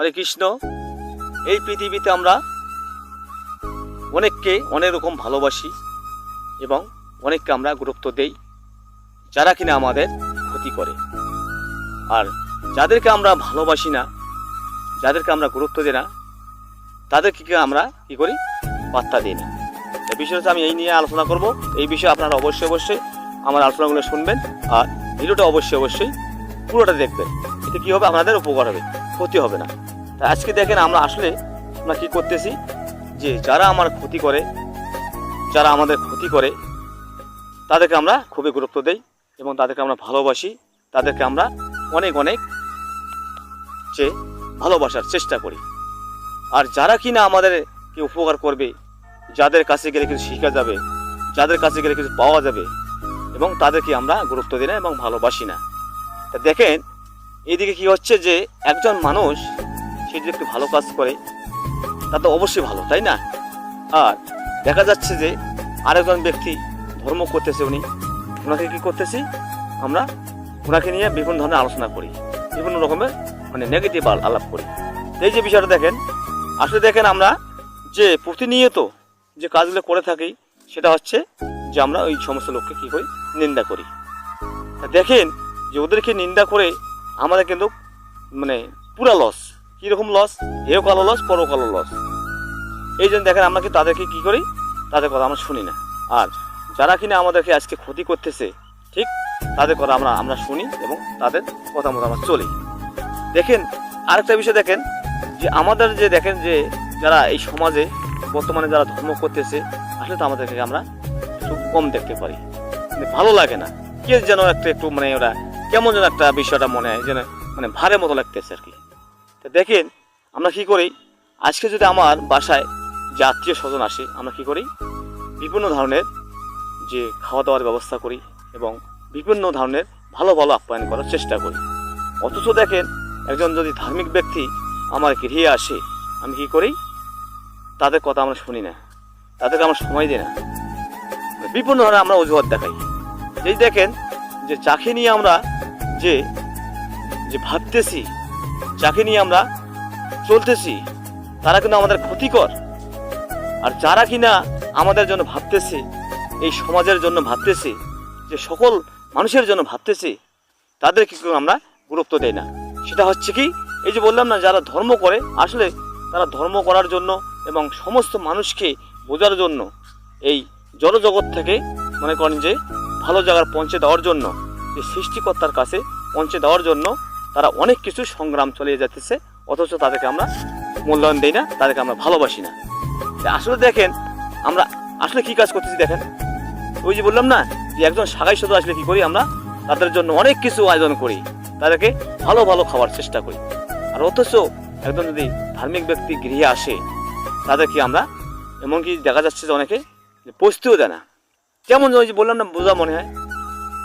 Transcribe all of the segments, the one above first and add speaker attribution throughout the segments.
Speaker 1: হরে কৃষ্ণ। এই পৃথিবীতে আমরা অনেককে অনেক রকম ভালোবাসি এবং অনেককে আমরা গুরুত্ব দেই, যারা কিনা আমাদের ক্ষতি করে। আর যাদেরকে আমরা ভালোবাসি না, যাদেরকে আমরা গুরুত্ব দিই না, তাদেরকে আমরা কি করি? পাত্তা দিই না। এই বিষয়টা আমি এই নিয়ে আলোচনা করব। এই বিষয়ে আপনারা অবশ্যই অবশ্যই আমার আলোচনাগুলো শুনবেন আর ভিডিওটা অবশ্যই অবশ্যই পুরোটা দেখবেন। এতে কী হবে? আপনাদের উপকার হবে। ক্ষতি হবে না। তা আজকে দেখেন আমরা আসলে আমরা কী করতেছি? যে যারা আমার ক্ষতি করে, যারা আমাদের ক্ষতি করে, তাদেরকে আমরা খুবই গুরুত্ব দেই এবং তাদেরকে আমরা ভালোবাসি। তাদেরকে আমরা অনেক অনেক যে ভালোবাসার চেষ্টা করি। আর যারা কিনা আমাদেরকে উপকার করবে, যাদের কাছে গেলে কিছু শেখা যাবে, যাদের কাছে গেলে কিছু পাওয়া যাবে এবং তাদেরকে আমরা গুরুত্ব দিই না এবং ভালোবাসি না। তা দেখেন এদিকে কি হচ্ছে যে একজন মানুষ, সে যদি একটু ভালো কাজ করে, তা তো অবশ্যই ভালো, তাই না? আর দেখা যাচ্ছে যে আরেকজন ব্যক্তি ধর্ম করতেছে উনি, ওনাকে কি করতেছি? আমরা ওনাকে নিয়ে বিভিন্ন ধরনের আলোচনা করি, বিভিন্ন রকমের মানে নেগেটিভ আলাপ করি। এই যে বিষয়টা দেখেন, আসলে দেখেন আমরা যে প্রতিনিয়ত যে কাজগুলো করে থাকি, সেটা হচ্ছে যে আমরা ওই সমস্ত লোককে কী করি? নিন্দা করি। দেখেন যে ওদেরকে নিন্দা করে আমাদের কিন্তু মানে পুরা লস কীরকম লস এও কালো লস পরও কালো লস এই জন্য দেখেন আমরা কি, তাদেরকে কী করি? তাদের কথা আমরা শুনি না। আর যারা কিনা আমাদেরকে আজকে ক্ষতি করতেছে, ঠিক? তাদের কথা আমরা আমরা শুনি এবং তাদের কথা মতো আমরা চলি। দেখেন, আরেকটা বিষয় দেখেন, যে আমাদের যে দেখেন যে যারা এই সমাজে বর্তমানে যারা ধর্ম করতেছে, আসলে তো আমাদেরকে আমরা একটু কম দেখতে পারি। মানে ভালো লাগে না। কে যেন একটা একটু মানে ওরা কেমন যেন একটা বিষয়টা মনে হয়, যেন মানে ভারে মতো লাগতেছে আর কি। তো দেখেন, আমরা কি করি? আজকে যদি আমার বাসায় যে আত্মীয় স্বজন আসে, আমরা কি করি? বিভিন্ন ধরনের যে খাওয়া দাওয়ার ব্যবস্থা করি এবং বিভিন্ন ধরনের ভালো ভালো আপ্যায়ন করার চেষ্টা করি। অথচ দেখেন, একজন যদি ধার্মিক ব্যক্তি আমার গৃহে আসে, আমি কি করি? তাদের কথা আমরা শুনি না। তাদেরকে আমরা সময় দিই না। বিভিন্ন ধরনের আমরা অজুহাত দেখাই। এই দেখেন, যে যাকে নিয়ে আমরা যে যে ভাবতেছি, যাকে নিয়ে আমরা চলতেছি, তারা কিন্তু আমাদের ক্ষতিকর। আর যারা কিনা আমাদের জন্য ভাবতেছে, এই সমাজের জন্য ভাবতেছে, যে সকল মানুষের জন্য ভাবতেছে, তাদের কি আমরা গুরুত্ব দেই না। সেটা হচ্ছে কি, এই যে বললাম না, যারা ধর্ম করে, আসলে তারা ধর্ম করার জন্য এবং সমস্ত মানুষকে বোঝার জন্য, এই জড়জগৎ থেকে মনে করেন যে ভালো জায়গার পৌঁছে দেওয়ার জন্য যে সৃষ্টিকর্তার কাছে পৌঁছে দেওয়ার জন্য তারা অনেক কিছু সংগ্রাম চালিয়ে যাচ্ছে অথচ তাদেরকে আমরা মূল্যায়ন দিই না, তাদেরকে আমরা ভালোবাসি না। আসলে দেখেন, আমরা আসলে কি কাজ করতেছি দেখেন? ওই যে বললাম না, যে একজন সাগাই শুধু আসলে কি করি আমরা? তাদের জন্য অনেক কিছু আয়োজন করি, তাদেরকে ভালো ভালো খাওয়ার চেষ্টা করি। আর অথচ একজন যদি ধার্মিক ব্যক্তি গৃহে আসে, তাদেরকে আমরা, এমনকি দেখা যাচ্ছে যে অনেকে পৌঁছতেও দেয় না। কেমন ওই যে বললাম না, বোঝা মনে হয়।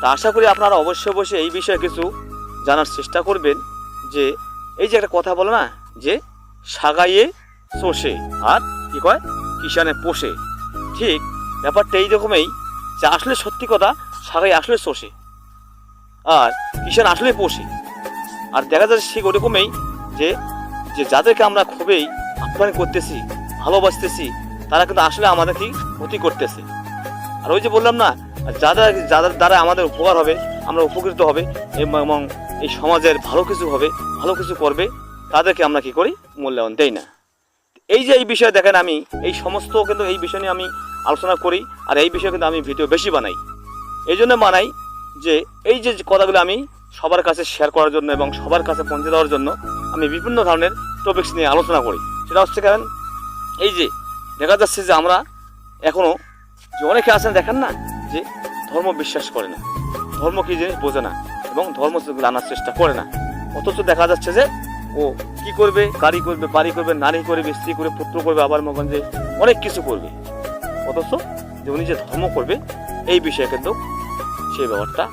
Speaker 1: তা আশা করি আপনারা অবশ্যই অবশ্যই এই বিষয়ে কিছু জানার চেষ্টা করবেন যে, এই যে একটা কথা বলে না, যে সাগাইয়ে চষে আর কি কয়? কিষানে পোষে। ঠিক, ব্যাপারটা এই রকমই যে আসলে সত্যি কথা, সাগাই আসলে চষে আর কিষান আসলে পোষে। আর দেখা যাচ্ছে ঠিক ওরকমই যে যে যাদেরকে আমরা খুবই আপ্যায়ন করতেছি, ভালোবাসতেছি, তারা কিন্তু আসলে আমাদের কি ক্ষতি করতেছে। আর ওই যে বললাম না যারা যাদের দ্বারা আমাদের উপকার হবে, আমরা উপকৃত হবে এবং এই সমাজের ভালো কিছু হবে, ভালো কিছু করবে, তাদেরকে আমরা কি করি? মূল্যায়ন দেই না। এই যে এই বিষয়ে দেখেন আমি, এই সমস্ত কিন্তু এই বিষয় নিয়ে আমি আলোচনা করি আর এই বিষয়ে কিন্তু আমি ভিডিও বেশি বানাই। এই জন্য বানাই যে এই যে কথাগুলো আমি সবার কাছে শেয়ার করার জন্য এবং সবার কাছে পৌঁছে দেওয়ার জন্য আমি বিভিন্ন ধরনের টপিক্স নিয়ে আলোচনা করি। সেটা হচ্ছে কারণ এই যে দেখা যাচ্ছে যে আমরা এখনও যে অনেকে আছেন, দেখেন না? যে ধর্ম বিশ্বাস করে না। ধর্ম কি জিনিস বোঝে না এবং ধর্ম জানার চেষ্টা করে না। অথচ দেখা যাচ্ছে যে ও কি করবে গাড়ি করবে বাড়ি করবে, নারী করবে, স্ত্রী করে পুত্র করবে, আবার মগন যে অনেক কিছু করবে। অথচ যে উনি যে ধর্ম করবে, এই বিষয়ে কিন্তু সেই ব্যাপারটা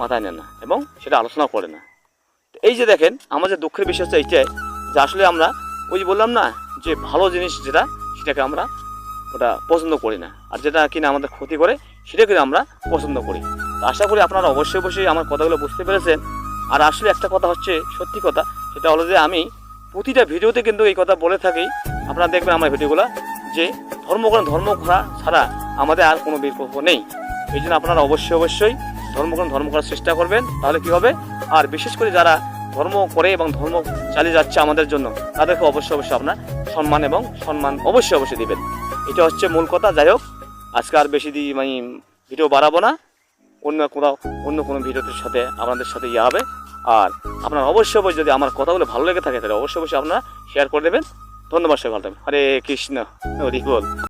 Speaker 1: মাথায় নেন না এবং সেটা আলোচনা করে না। এই যে দেখেন, আমাদের দুঃখের বিষয় হচ্ছে এইটাই যে আসলে আমরা ওই যে বললাম না, যে ভালো জিনিস যেটা, সেটাকে আমরা ওটা পছন্দ করি না। আর যেটা কিনা আমাদের ক্ষতি করে সেটাকে আমরা পছন্দ করি। আশা করি আপনারা অবশ্যই অবশ্যই আমার কথাগুলো বুঝতে পেরেছেন। আর আসলে একটা কথা হচ্ছে, সত্যি কথা, সেটা হলো যে আমি প্রতিটা ভিডিওতে কিন্তু এই কথা বলে থাকি। আপনারা দেখবেন আমার ভিডিওগুলো যে ধর্মগ্রহণ ধর্ম করা ছাড়া আমাদের আর কোনো বিকল্প নেই। এই জন্য আপনারা অবশ্যই অবশ্যই ধর্মগ্রহণ ধর্ম করার চেষ্টা করবেন। তাহলে কি হবে? আর বিশেষ করে যারা ধর্ম করে এবং ধর্ম চালিয়ে যাচ্ছে আমাদের জন্য, তাদেরকে অবশ্যই অবশ্যই আপনার সম্মান এবং সম্মান অবশ্যই অবশ্যই দিবেন। এটা হচ্ছে মূল কথা। যাই হোক আজকে আর বেশি দিই মানে ভিডিও বাড়াবো না। অন্য কোথাও অন্য কোনো ভিডিওটির সাথে আপনাদের সাথে ইয়ে হবে। আর আপনার অবশ্যই অবশ্যই যদি আমার কথাগুলো ভালো লেগে থাকে, তাহলে অবশ্যই অবশ্যই আপনারা শেয়ার করে দেবেন। ধন্যবাদ সবাই ভালো থাকবেন। হরে কৃষ্ণ। হরি বল।